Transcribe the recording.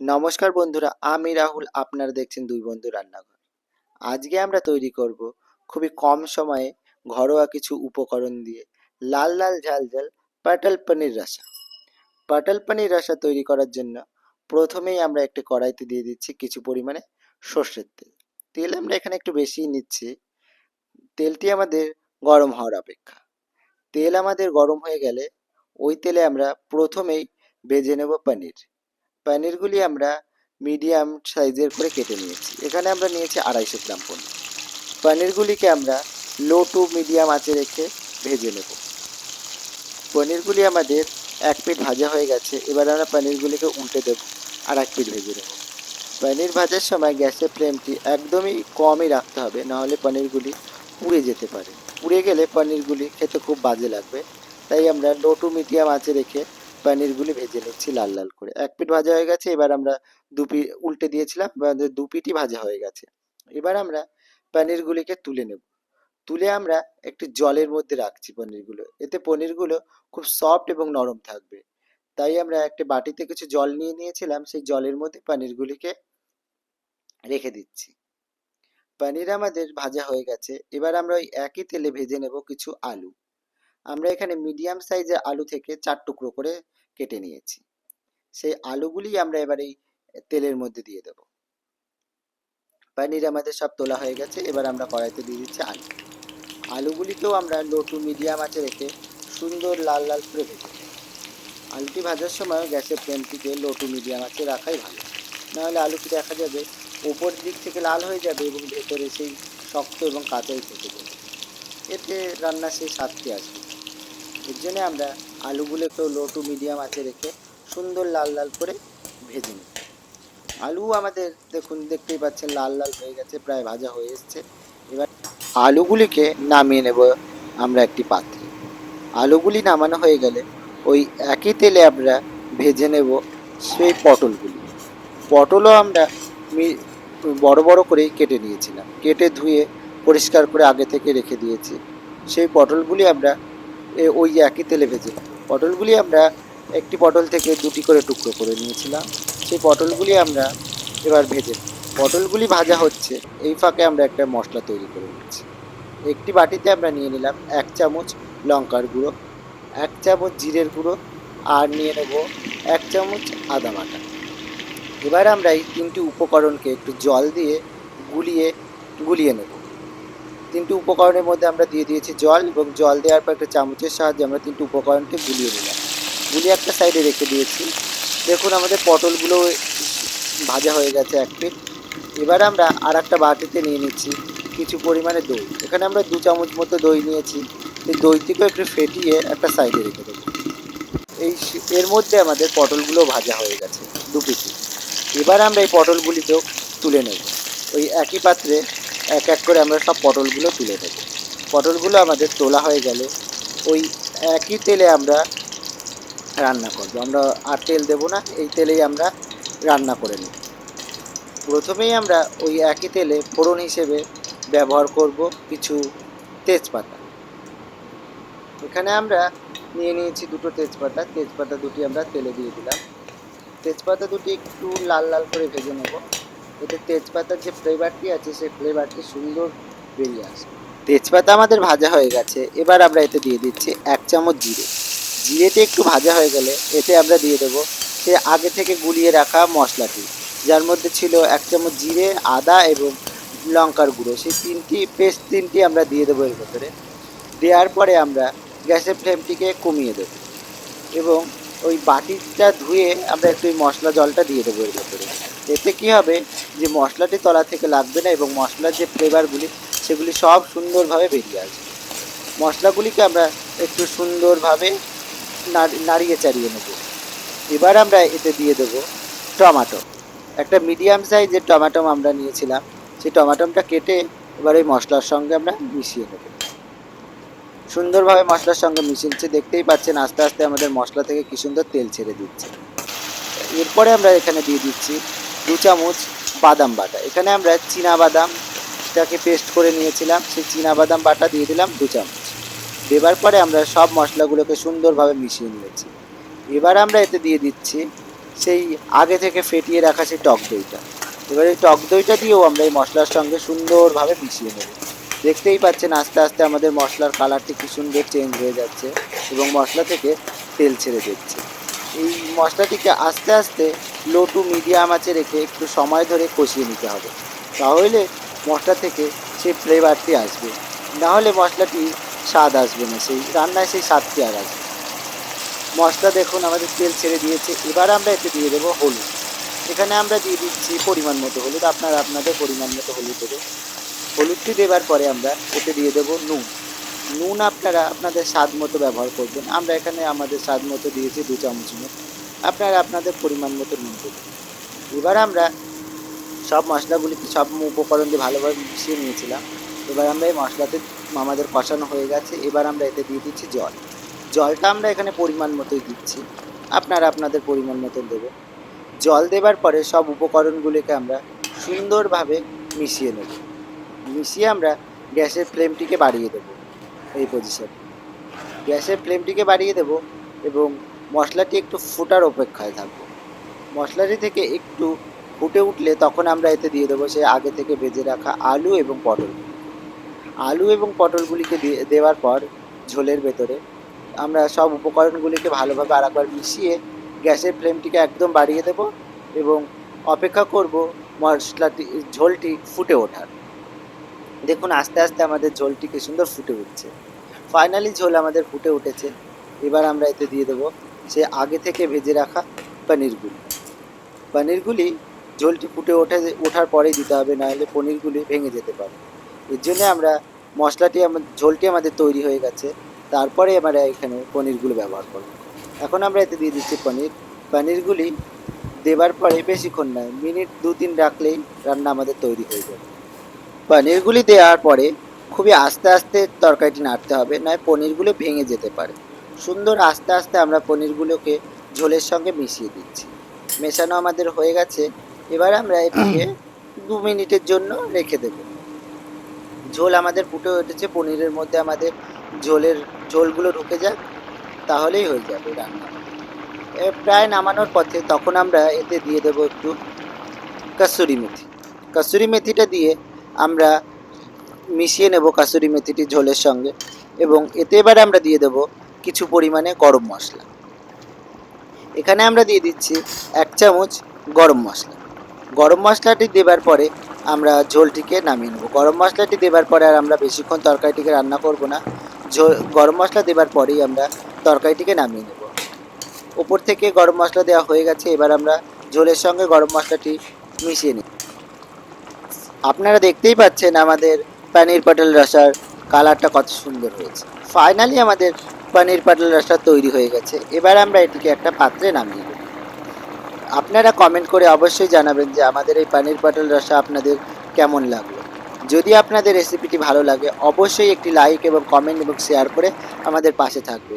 নমস্কার বন্ধুরা, আমি রাহুল, আপনারা দেখছেন দুই বন্ধু রান্নাঘর। আজকে আমরা তৈরি করব খুবই কম সময়ে ঘরোয়া কিছু উপকরণ দিয়ে লাল লাল ঝাল ঝাল পাটাল পনির রসা। পাটাল পনির রসা তৈরি করার জন্য প্রথমেই আমরা একটি কড়াইতে দিয়ে দিচ্ছি কিছু পরিমাণে সর্ষের তেল। তেল আমরা এখানে একটু বেশিই নিচ্ছি। তেলটি আমাদের গরম হওয়ার অপেক্ষা। তেল আমাদের গরম হয়ে গেলে ওই তেলে আমরা প্রথমেই ভেজে নেব পনির। পনিরগুলি আমরা মিডিয়াম সাইজের করে কেটে নিয়েছি। এখানে আমরা নিয়েছি আড়াইশো গ্রাম পনির পনিরগুলিকে আমরা লো টু মিডিয়াম আঁচে রেখে ভেজে নেব। পনিরগুলি আমাদের এক পিঠ ভাজা হয়ে গেছে, এবার আমরা পনিরগুলিকে উল্টে দেব আর এক পিঠ ভেজে নেব। পনির ভাজার সময় গ্যাসের ফ্লেমটি একদমই কমই রাখতে হবে, নাহলে পনিরগুলি পুড়ে যেতে পারে। পুড়ে গেলে পনিরগুলি খেতে খুব বাজে লাগবে, তাই আমরা লো টু মিডিয়াম আঁচে রেখে পনিরগুলি ভেজে নিচ্ছি লাল লাল করে। এক পিঠ ভাজা হয়ে গেছে, এবার আমরা দু পিঠ উল্টে দিয়েছিলাম দু পিঠই ভাজা হয়ে গেছে। এবার আমরা পনিরগুলিকে তুলে নেব। তুলে আমরা একটি জলের মধ্যে রাখছি পনিরগুলো এতে পনিরগুলো খুব সফট এবং নরম থাকবে। তাই আমরা একটা বাটিতে কিছু জল নিয়ে নিয়েছিলাম, সেই জলের মধ্যে পনিরগুলিকে রেখে দিচ্ছি। পনির আমাদের ভাজা হয়ে গেছে। এবার আমরা ওই একই তেলে ভেজে নেব কিছু আলু। আমরা এখানে মিডিয়াম সাইজের আলু থেকে চার টুকরো করে কেটে নিয়েছি। সেই আলুগুলি আমরা এবার এই তেলের মধ্যে দিয়ে দেব। পনির আমাদের সব তোলা হয়ে গেছে, এবার আমরা কড়াইতে দিয়ে দিচ্ছি আলু। আলুগুলিকেও আমরা লো টু মিডিয়াম আঁচে রেখে সুন্দর লাল লাল করে ভেজে আলুটি ভাজার সময় গ্যাসের ফ্লেমটিকে লো টু মিডিয়াম আঁচে রাখাই ভালো। নাহলে আলুটি দেখা যাবে ওপর দিক থেকে লাল হয়ে যাবে এবং ভেতরে সেই শক্ত এবং কাঁচাই থেকে যাবে। এতে রান্না সেই স্বাদটি আসবে। এর জন্য আমরা আলুগুলোকেও লো টু মিডিয়াম আঁচে রেখে সুন্দর লাল লাল করে ভেজে নিই। আলু আমাদের দেখুন, দেখতেই পাচ্ছেন লাল লাল হয়ে গেছে, প্রায় ভাজা হয়ে এসছে। এবার আলুগুলিকে নামিয়ে নেব আমরা একটি পাত্রে। আলুগুলি নামানো হয়ে গেলে ওই একই তেলে আমরা ভেজে নেব সেই পটলগুলি। পটলও আমরা বড় বড় করেই কেটে নিয়েছিলাম। কেটে ধুয়ে পরিষ্কার করে আগে থেকে রেখে দিয়েছি। সেই পটলগুলি আমরা ওই একই তেলে ভেজে। পটলগুলি আমরা একটি পটল থেকে দুটি করে টুকরো করে নিয়েছিলাম। সেই পটলগুলি আমরা এবার ভেজে পটলগুলি ভাজা হচ্ছে, এই ফাঁকে আমরা একটা মশলা তৈরি করে নিচ্ছি একটি বাটিতে আমরা নিয়ে নিলাম এক চামচ লঙ্কার গুঁড়ো, এক চামচ জিরের গুঁড়ো, আর নিয়ে নেব এক চামচ আদা বাটা। এবার আমরা এই তিনটি উপকরণকে একটু জল দিয়ে গুলিয়ে গুলিয়ে নেব। তিনটি উপকরণের মধ্যে আমরা দিয়ে দিয়েছি জল এবং জল দেওয়ার পর একটা চামচের সাহায্যে আমরা তিনটি উপকরণকে গুলিয়ে নিলাম গুলিয়ে একটা সাইডে রেখে দিয়েছি। দেখুন, আমাদের পটলগুলো ভাজা হয়ে গেছে এক পিঠ। এবার আমরা আর একটা বাটিতে নিয়ে নিচ্ছি কিছু পরিমাণে দই। এখানে আমরা দু চামচ মতো দই নিয়েছি। এই দইটিকেও একটু ফেটিয়ে একটা সাইডে রেখে দেবো। এই এর মধ্যে আমাদের পটলগুলো ভাজা হয়ে গেছে দু পিঠি। এবার আমরা এই পটলগুলিকেও তুলে নেব। ওই একই পাত্রে এক এক করে আমরা সব পটলগুলো তুলে নেব। পটলগুলো আমাদের তোলা হয়ে গেলে ওই একই তেলে আমরা রান্না করব। আমরা আর তেল দেবো না, এই তেলেই আমরা রান্না করে নেব। প্রথমেই আমরা ওই একই তেলে ফোড়ন হিসেবে ব্যবহার করব কিছু তেজপাতা। এখানে আমরা নিয়ে নিয়েছি দুটো তেজপাতা। তেজপাতা দুটি আমরা তেলে দিয়ে দিলাম। তেজপাতা দুটি একটু লাল লাল করে ভেজে নেব। এতে তেজপাতার যে ফ্লেভারটি আছে, সেই ফ্লেভারটি সুন্দর বেরিয়ে আসে। তেজপাতা আমাদের ভাজা হয়ে গেছে। এবার আমরা এতে দিয়ে দিচ্ছি এক চামচ জিরে। জিরেটি একটু ভাজা হয়ে গেলে এতে আমরা দিয়ে দেবো সে আগে থেকে গুলিয়ে রাখা মশলাটি, যার মধ্যে ছিল এক চামচ জিরে, আদা এবং লঙ্কার গুঁড়ো। সেই তিনটি পেস্ট তিনটি আমরা দিয়ে দেবো এর ভেতরে। দেওয়ার পরে আমরা গ্যাসের ফ্লেমটিকে কমিয়ে দেবো এবং ওই বাটিটা ধুয়ে আমরা একটু ওই মশলা জলটা দিয়ে দেবো এর ভেতরে। এতে কী হবে? যে মশলাটি তলা থেকে লাগবে না এবং মশলার যে ফ্লেভারগুলি সেগুলি সব সুন্দরভাবে বেরিয়ে আসবে। মশলাগুলিকে আমরা একটু সুন্দরভাবে নাড়- নাড়িয়ে চাড়িয়ে নেব। এবার আমরা এতে দিয়ে দেবো টমাটো। একটা মিডিয়াম সাইজের টমাটম আমরা নিয়েছিলাম। সেই টমাটমটা কেটে এবার ওই মশলার সঙ্গে আমরা মিশিয়ে নেব। সুন্দরভাবে মশলার সঙ্গে মিশিয়েছে। দেখতেই পাচ্ছেন আস্তে আস্তে আমাদের মশলা থেকে কি সুন্দর তেল ছেড়ে দিচ্ছে। এরপরে আমরা এখানে দিয়ে দিচ্ছি দু চামচ বাদাম বাটা। এখানে আমরা চীনা বাদামটাকে পেস্ট করে নিয়েছিলাম। সেই চীনা বাদাম বাটা দিয়ে দিলাম দু চামচ। দেবার পরে আমরা সব মশলাগুলোকে সুন্দরভাবে মিশিয়ে নিয়েছি। এবার আমরা এতে দিয়ে দিচ্ছি সেই আগে থেকে ফেটিয়ে রাখা সেই টক দইটা। এবার এই টক দইটা দিয়েও আমরা এই মশলার সঙ্গে সুন্দরভাবে মিশিয়ে নেব। দেখতেই পাচ্ছেন আস্তে আস্তে আমাদের মশলার কালারটি কি সুন্দর চেঞ্জ হয়ে যাচ্ছে এবং মশলা থেকে তেল ছেড়ে দিচ্ছে। এই মশলাটিকে আস্তে আস্তে লো টু মিডিয়াম আঁচে রেখে একটু সময় ধরে কষিয়ে নিতে হবে। তাহলে মশলা থেকে সেই ফ্লেভারটি আসবে। নাহলে মশলাটি স্বাদ আসবে না, সেই রান্নায় সেই স্বাদটি আর আসবে মশলা দেখুন, আমাদের তেল ছেড়ে দিয়েছে। এবার আমরা এতে দিয়ে দেবো হলুদ। এখানে আমরা দিয়ে দিচ্ছি পরিমাণ মতো হলুদ। আপনারা আপনাদের পরিমাণ মতো হলুদ দেবেন। হলুদটি দেবার পরে আমরা এতে দিয়ে দেবো নুন। নুন আপনারা আপনাদের স্বাদ মতো ব্যবহার করবেন। আমরা এখানে আমাদের স্বাদ মতো দিয়েছি দু চামচ নুন। আপনারা আপনাদের পরিমাণ মতো নুন দেবেন। এবার আমরা সব মশলাগুলিকে সব উপকরণ দিয়ে ভালোভাবে মিশিয়ে নিয়েছিলাম। এবার আমরা এই মশলাতে আমাদের কষানো হয়ে গেছে। এবার আমরা এতে দিয়ে দিচ্ছি জল। জলটা আমরা এখানে পরিমাণ মতোই দিচ্ছি। আপনারা আপনাদের পরিমাণ মতো দেবেন। জল দেবার পরে সব উপকরণগুলিকে আমরা সুন্দরভাবে মিশিয়ে নেব। মিশিয়ে আমরা গ্যাসের ফ্লেমটিকে বাড়িয়ে দেবো। এই পজিশনে গ্যাসের ফ্লেমটিকে বাড়িয়ে দেব এবং মশলাটি একটু ফোটার অপেক্ষায় থাকব। মশলাটি থেকে একটু ফুটে উঠলে তখন আমরা এতে দিয়ে দেবো সেই আগে থেকে ভেজে রাখা আলু এবং পটল। আলু এবং পটলগুলিকে দিয়ে দেওয়ার পর ঝোলের ভেতরে আমরা সব উপকরণগুলিকে ভালোভাবে আরেকবার মিশিয়ে গ্যাসের ফ্লেমটিকে একদম বাড়িয়ে দেব এবং অপেক্ষা করব মশলাটি, ঝোলটি ফুটে ওঠার। দেখুন আস্তে আস্তে আমাদের ঝোলটি কি সুন্দর ফুটে উঠছে। ফাইনালি ঝোল আমাদের ফুটে উঠেছে। এবার আমরা এতে দিয়ে দেবো সে আগে থেকে ভেজে রাখা পনিরগুলি। পনিরগুলি ঝোলটি ফুটে ওঠে, ওঠার পরেই দিতে হবে, নাহলে পনিরগুলি ভেঙে যেতে পারে। এর জন্য আমরা মশলাটি আমার ঝোলটি আমাদের তৈরি হয়ে গেছে। তারপরে আমরা এখানে পনিরগুলো ব্যবহার করব। এখন আমরা এতে দিয়ে দিচ্ছি পনির। পনিরগুলি দেবার পরে বেশিক্ষণ নয়, মিনিট দু তিন রাখলেই রান্না আমাদের তৈরি হয়ে যাবে। পনিরগুলি দেওয়ার পরে খুবই আস্তে আস্তে তরকারিটি নাড়তে হবে, নয় পনিরগুলো ভেঙে যেতে পারে। সুন্দর আস্তে আস্তে আমরা পনিরগুলোকে ঝোলের সঙ্গে মিশিয়ে দিচ্ছি। মেশানো আমাদের হয়ে গেছে, এবার আমরা এটিকে দু মিনিটের জন্য রেখে দেব। ঝোল আমাদের ফুটে উঠেছে, পনিরের মধ্যে আমাদের ঝোলের, ঝোলগুলো ঢুকে যাক, তাহলেই হয়ে যাবে রান্না। প্রায় নামানোর পথে তখন আমরা এতে দিয়ে দেবো একটু কাসুরি মেথি। কাসুরি মেথিটা দিয়ে আমরা মিশিয়ে নেব কাসুরি মেথিটি ঝোলের সঙ্গে এবং এতে এবারে আমরা দিয়ে দেব কিছু পরিমাণে গরম মশলা। এখানে আমরা দিয়ে দিচ্ছি এক চামচ গরম মশলা। গরম মশলাটি দেবার পরে আমরা ঝোলটিকে নামিয়ে নেব। গরম মশলাটি দেবার পরে আর আমরা বেশিক্ষণ তরকারিটিকে রান্না করব না। ঝোল, গরম মশলা দেবার পরেই আমরা তরকারিটিকে নামিয়ে নেব। ওপর থেকে গরম মশলা দেওয়া হয়ে গেছে, এবার আমরা ঝোলের সঙ্গে গরম মশলাটি মিশিয়ে নিই আপনারা দেখতেই পাচ্ছেন আমাদের পানির পাটাল রসার কালারটা কত সুন্দর হয়েছে। ফাইনালি আমাদের পানির পাটাল রসা তৈরি হয়ে গেছে। এবার আমরা এটিকে একটা পাত্রে নামিয়ে দেব আপনারা কমেন্ট করে অবশ্যই জানাবেন যে আমাদের এই পানির পাটাল রসা আপনাদের কেমন লাগল। যদি আপনাদের রেসিপিটি ভালো লাগে, অবশ্যই একটি লাইক এবং কমেন্ট এবং শেয়ার করে আমাদের পাশে থাকবে